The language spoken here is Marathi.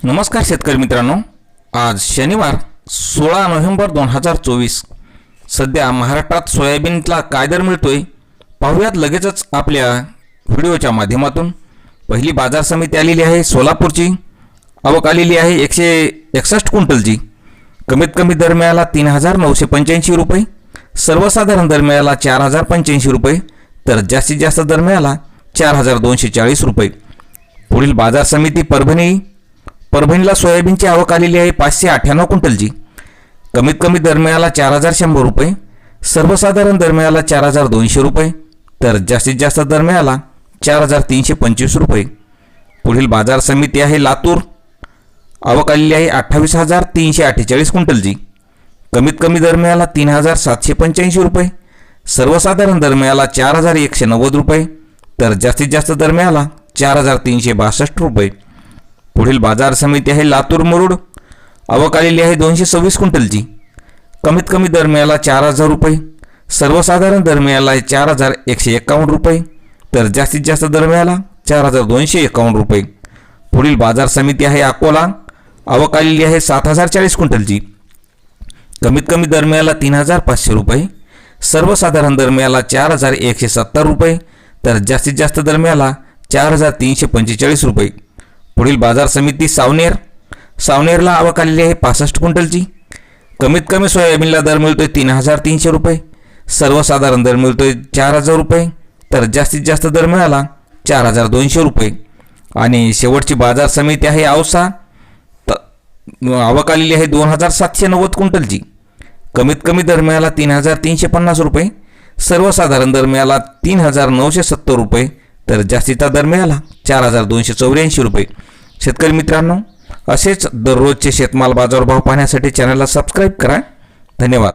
नमस्कार शेतकरी मित्रांनो. आज शनिवार सोळा नोव्हेंबर दोन हजार चोवीस. सध्या महाराष्ट्रात सोयाबीनला काय दर मिळतोय पाहूयात लगेचच आपल्या व्हिडिओच्या माध्यमातून. पहिली बाजार समिती आलेली आहे सोलापूरची. आवक आलेली आहे एकशे एकसष्ट क्विंटलची. कमीत कमी दर मिळाला तीन हजार नऊशे पंच्याऐंशी रुपये. सर्वसाधारण दर मिळाला चार हजार पंच्याऐंशी रुपये. तर जास्तीत जास्त दर मिळाला चार हजार दोनशे चाळीस रुपये. पुढील बाजार समिती परभणी परभणीला सोयाबीनची आवक आलेली आहे पाचशे अठ्ठ्याण्णव क्विंटलची. कमीत कमी दरम्याला चार हजार शंभर रुपये सर्वसाधारण दरम्याला चार हजार दोनशे रुपये तर जास्तीत जास्त दरम्याला चार हजार तीनशे पंचवीस रुपये. पुढील बाजार समिती आहे लातूर. आवक आलेली आहे अठ्ठावीस हजार तीनशे अठ्ठेचाळीस क्विंटलची. कमीत कमी दरम्याला तीन हजार सातशे पंच्याऐंशी रुपये सर्वसाधारण दरम्याला चार हजार एकशे नव्वद रुपये तर जास्तीत जास्त दरम्याला चार हजार तीनशे बासष्ट रुपये. पुढील बाजार समिती आहे लातूर मुरुड. आवक आलेली आहे दोनशे सव्वीस क्विंटलची. कमीत कमी दर मिळाला चार हजार रुपये. सर्वसाधारण दर मिळाला आहे चार हजार एकशे एकावन्न रुपये. तर जास्तीत जास्त दर मिळाला चार हजार दोनशे एकावन्न रुपये. पुढील बाजार समिती आहे अकोला. आवक आलेली आहे सात हजार चाळीस क्विंटलची. कमीत कमी दर मिळाला तीन हजार पाचशे रुपये. सर्वसाधारण दर मिळाला चार हजार एकशे सत्तर रुपये. तर जास्तीत जास्त दर मिळाला चार हजार तीनशे पंचेचाळीस रुपये. पुढील बाजार समिती सावनेर. सावनेरला आवक आलेली आहे पासष्ट क्विंटलची. कमीत कमी सोयाबीनला दर मिळतोय तीन हजार तीनशे रुपये. सर्वसाधारण दर मिळतोय चार हजार रुपये. तर जास्तीत जास्त दर मिळाला चार हजार दोनशे रुपये. आणि शेवटची बाजार समिती आहे औसा. त आवक आलेली आहे दोन हजार सातशे नव्वद क्विंटलची. कमीत कमी दर मिळाला तीन हजार तीनशे पन्नास रुपये. सर्वसाधारण दर मिळाला तीन हजार नऊशे सत्तर रुपये. तर जास्तीचा दर मिळाला चार हजार दोनशे चौऱ्याऐंशी रुपये. शेतकरी मित्रांनो असेच दररोजचे शेतमाल बाजारभाव पाहण्यासाठी चॅनलला सबस्क्राईब करा. धन्यवाद.